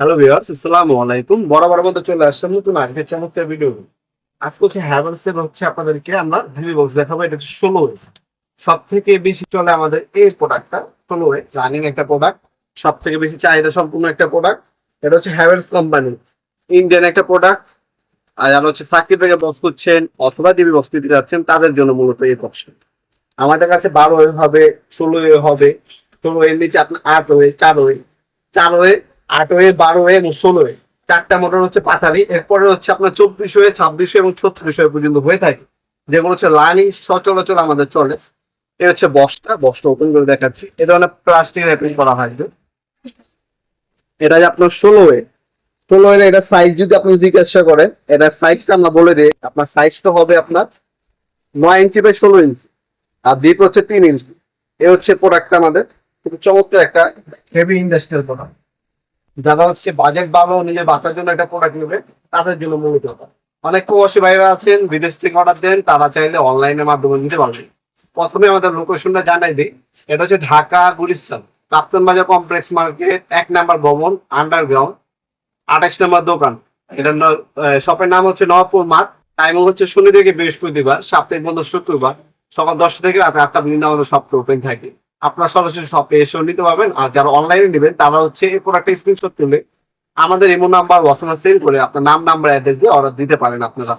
Hello viewers আসসালামু আলাইকুম বরাবর মতো চলে আসলাম নতুন আরেকটা চমৎকার ভিডিও আজকে হচ্ছে হ্যাভেলস এর হচ্ছে আপনাদেরকে আমরা হেভি বক্স দেখাবো। এটা হচ্ছে ষোলো সব থেকে বেশি চলে আমাদের এই প্রোডাক্টটা ষোলো রানিং একটা প্রোডাক্ট সব থেকে বেশি চাহিদা সম্পূর্ণ একটা প্রোডাক্ট এটা হচ্ছে হ্যাভেলস কোম্পানি ইন্ডিয়ান একটা প্রোডাক্ট আর যারা হচ্ছে সার্কিট ব্রেকার বক্স করছেন অথবা টিভি বক্স দিতে যাচ্ছেন, তাদের জন্য মূলত এই অপশন আমাদের কাছে বারো হবে, ষোলো হবে। ষোলো এর নিচে আপনার আট ওয়ে চার ওয়ে চার ওয়ে আট ওয়ে বারো ওয়ে এবং ষোলো ওয়ে চারটা মোটর হচ্ছে পাতালি এরপরে হচ্ছে আপনার চব্বিশ ওয়ে ছাব্বিশ এবং ছত্রিশ ওয়ে পর্যন্ত হয়ে থাকে। যেগুলো হচ্ছে লাইনিং সচরাচর আমাদের চলে। এ হচ্ছে বস্তা বস্তা ওপেন করে দেখাচ্ছি। এ ধরনের প্লাস্টিক র্যাপিং করা হয় যে। এটা আপনার ষোলো ওয়ে ষোলো এর এটা সাইজ যদি আপনি জিজ্ঞাসা করেন, এটা সাইজটা আমরা বলে দিই, আপনার সাইজটা হবে আপনার নয় ইঞ্চি বাই ষোলো ইঞ্চি। আর দ্বীপ হচ্ছে তিন ইঞ্চি। এ হচ্ছে প্রোডাক্টটা আমাদের। খুব চমৎকার একটা হেভি ইন্ডাস্ট্রিয়াল প্রোডাক্ট যারা হচ্ছে বাজেট ভালো নিজের বাসার জন্য একটা প্রোডাক্ট নেবে, তাদের জন্য মূলত। অনেক প্রবাসী ভাইরা আছেন, বিদেশ থেকে অর্ডার দেন, তারা চাইলে অনলাইনের মাধ্যমে নিতে পারবে। প্রথমে আমাদের লোকেশনটা জানাই দিই, এটা হচ্ছে ঢাকা গুলিস্তান কাপ্তান বাজার কমপ্লেক্স মার্কেট এক নাম্বার ভবন আন্ডারগ্রাউন্ড আঠাশ নাম্বার দোকান। এটা শপের নাম হচ্ছে নবাবপুর মাঠ টাইমিং হচ্ছে শনি থেকে বৃহস্পতিবার, সাপ্তাহিক বন্ধ শুক্রবার, সকাল দশটা থেকে রাত আটটা পর্যন্ত আমাদের শপটা ওপেন থাকে। আপনারা সরাসরি শপে এসেও নিতে পারবেন। আর যারা অনলাইনে নেবেন, তারা হচ্ছে এই প্রোডাক্টের স্ক্রিনশট তুলে আমাদের ইমো নাম্বার হোয়াটসঅ্যাপে সেন্ড করে আপনার নাম নাম্বার অ্যাড্রেস দিয়ে অর্ডার দিতে পারেন আপনারা।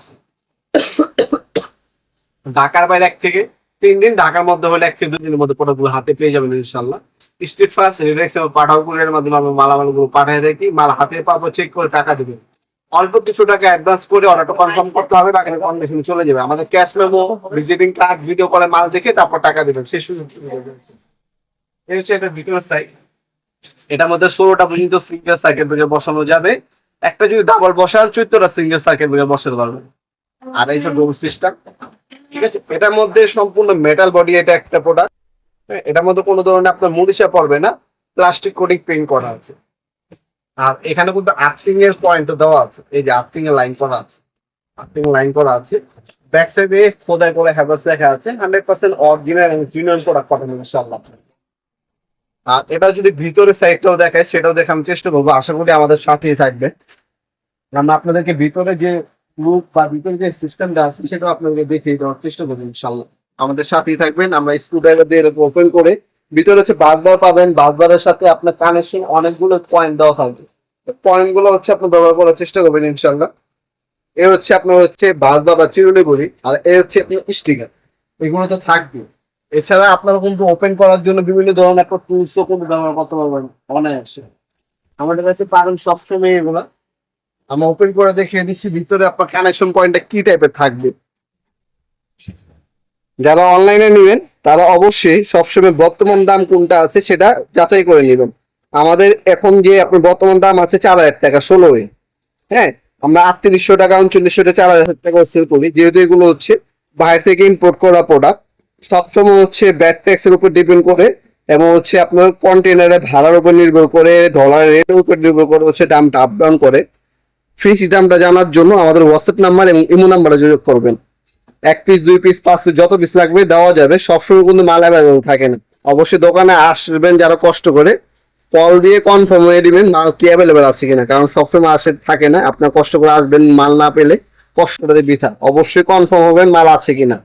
ঢাকার বাইরে এক থেকে তিন দিন, ঢাকার মধ্যে হলে এক থেকে দুই দিনের মধ্যে প্রোডাক্টগুলো হাতে পেয়ে যাবেন ইনশাল্লাহ স্ট্রিট ফার্স্ট রিলেক্স এবং পাঠাও কুরিয়ারের মাধ্যমে আমরা মালামালগুলো পাঠিয়ে দেখি মাল হাতে পাবো চেক করে টাকা দেবেন। অল্প কিছু টাকা অ্যাডভান্স করে অর্ডারটা কনফার্ম করতে হবে বাকি কন্ডিশনে চলে যাবে। আমাদের cash memo visiting card video কলে মাল দেখে তারপর টাকা দেবেন। সেই সুযোগ সুবিধা এটা এটার মধ্যে ষোলোটা পর্যন্ত সিঙ্গেল সার্কিট ব্রেকার বসানো যাবে। একটা যদি ডাবল বসান, চোদ্দটা সিঙ্গেল সার্কিট ব্রেকার বসাতে পারবেন আর এই সব সিস্টেম ঠিক আছে? এটার মধ্যে সম্পূর্ণ মেটাল বডি এটা একটা প্রোডাক্ট এটার মধ্যে কোনো ধরনের আপনার মুনিশা পড়বে না। প্লাস্টিক কোটিং পেইন্ট করা আছে। আর এখানে কিন্তু আর্থিং এর পয়েন্ট দেওয়া আছে। এই যে আর্থিং এর লাইন করা আছে। আর্থিং লাইন করা আছে। ব্যাক সাইডে খোদাই করে হ্যাভার্স লেখা আছে। হান্ড্রেড পার্সেন্ট অরিজিনাল এবং প্রোডাক্ট পাঠানো ইনশাআল্লাহ। আর এটা যদি ভিতরে সাইডটাও দেখায়, সেটাও দেখানোর চেষ্টা করব। আশা করি আমাদের সাথেই থাকবে। আমরা আপনাদেরকে ভিতরে যে লুক বা ভিতরে যে সিস্টেমটা আছে, সেটাও আপনাদেরকে দেখিয়ে দেওয়ার চেষ্টা করব, ইনশাল্লাহ। আমাদের সাথেই থাকবেন। আমরা স্ক্রু ড্রাইভার দিয়ে এরকম ওপেন করে, ভিতরে হচ্ছে বাসবার পাবেন। বাসবারের সাথে আপনার কানেকশন অনেকগুলো পয়েন্ট দেওয়া থাকবে। পয়েন্টগুলো হচ্ছে আপনি ব্যবহার করার চেষ্টা করবেন, ইনশাল্লাহ। এ হচ্ছে আপনার হচ্ছে বাসবার বা চিরুনি বলি আর এ হচ্ছে আপনার স্টিকার এগুলো তো থাকবে এছাড়া আপনারা কিন্তু ওপেন করার জন্য বিভিন্ন ধরনের একটা টুলসও কিন্তু ব্যবহার করতে পারবেন অনায়াসে। আমাদের কাছে পারেন সবসময় এগুলা। আমরা ওপেন করে দেখিয়ে দিচ্ছি, ভিতরে আপনার কানেকশন পয়েন্টটা কি টাইপের থাকবে। যারা অনলাইনে নেবেন, তারা অবশ্যই সবসময় বর্তমান দাম কোনটা আছে সেটা যাচাই করে নেবেন। আমাদের এখন যে আপনার বর্তমান দাম আছে চার হাজার টাকা, ষোলো হ্যাঁ আমরা আটত্রিশশো টাকা, উনচল্লিশশো টাকা, চার হাজার টাকা সেল করি। যেহেতু এগুলো হচ্ছে বাইরে থেকে ইম্পোর্ট করা প্রোডাক্ট সবসময় হচ্ছে ব্যাট ট্যাক্স এর উপর ডিপেন্ড করে এবং হচ্ছে আপনার কন্টেনারের ভাড়ার উপর নির্ভর করে ডলার রেটের উপর নির্ভর করে হচ্ছে দামটা আপ ডাউন করে। ফ্রি দামটা জানার জন্য আমাদের হোয়াটসঅ্যাপ নাম্বার এবং ইমো নাম্বারে যোগাযোগ করবেন। এক পিস দুই পিস পাঁচ পিস যত পিস লাগবে দেওয়া যাবে। সবসময় কিন্তু মাল অ্যাভেলেবল থাকে না। অবশ্যই দোকানে আসবেন যারা কষ্ট করে। কল দিয়ে কনফার্ম হয়ে দিবেন মাল কি অ্যাভেলেবেল আছে কিনা। কারণ সবসময় আসে থাকে না। আপনার কষ্ট করে আসবেন মাল না পেলে কষ্টটা দিয়ে বৃথা। অবশ্যই কনফার্ম হবেন মাল আছে কিনা।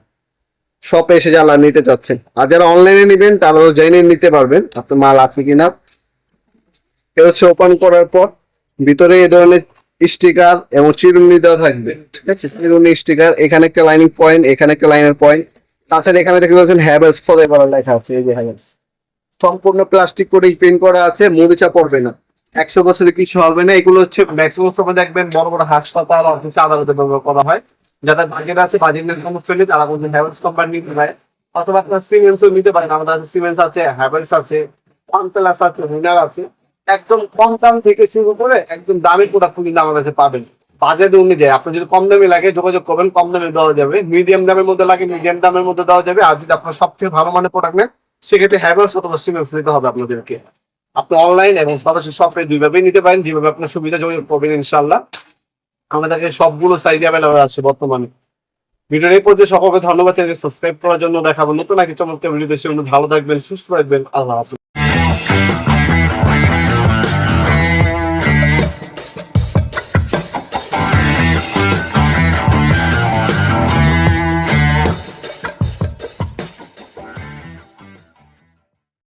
শপে এসে যারা নিতে চাচ্ছেন। আর যারা অনলাইনে নেবেন তো জেনে নিতে পারবেন আপনার মাল আছে কিনা। এ হচ্ছে ওপেন করার পর, ভিতরে এই ধরনের স্টিকার এবং চিরুনি দেওয়া থাকবে, ঠিক আছে? চিরুনি স্টিকার এখানে একটা লাইনিং পয়েন্ট এখানে একটা লাইনের পয়েন্ট তাছাড়া এখানে দেখতে পাচ্ছেন হ্যাভেলস ফলে করা লেখা আছে, এই যে হ্যাভেলস সম্পূর্ণ প্লাস্টিক করে প্রিন্ট করা আছে মরিচা পড়বে না। একশো বছরে কিছু হবে না, এগুলো হচ্ছে ম্যাক্সিমাম সময় দেখবেন বড় বড় হাসপাতাল অফিসে আদালতে ব্যবহার করা হয়। যাদের বাজেট আছে সমস্যা নেই তারা বলছেন হ্যাভেলস কোম্পানি নিতে পারে। অথবা আপনার নিতে পারেন। আমাদের কাছে সিমেন্টস আছে হ্যাভেলস আছে কনপ্লাস আছে হুইনার আছে। একদম কম দাম থেকে শুরু করে একদম দামি প্রোডাক্ট কিন্তু আমাদের কাছে পাবেন। বাজেট অনুযায়ী আপনি যদি কম দামে লাগে, যোগাযোগ করবেন, কম দামে দেওয়া যাবে। মিডিয়াম দামের মধ্যে লাগে মিডিয়াম দামের মধ্যে দেওয়া যাবে। আর যদি আপনার সবথেকে ভালো মানের প্রোডাক্ট নেন, সেক্ষেত্রে হ্যাভেলস অথবা সিমেন্টস নিতে হবে আপনাদেরকে। আপনি অনলাইন এবং সরাসরি শপে দুইভাবেই নিতে পারেন। যেভাবে আপনার সুবিধা, যোগাযোগ করবেন ইনশাল্লাহ আমাদের কাছে সবগুলো সাইজ অ্যাভেলেবল আছে বর্তমানে। ভিডিওর এই পর্যায়ে সকলকে ধন্যবাদ সাবস্ক্রাইব করার জন্য দেখাবো। নতুন একটি চমৎকার ভিডিও দেশে ভালো থাকবেন, সুস্থ থাকবেন। আল্লাহ হাফিজ।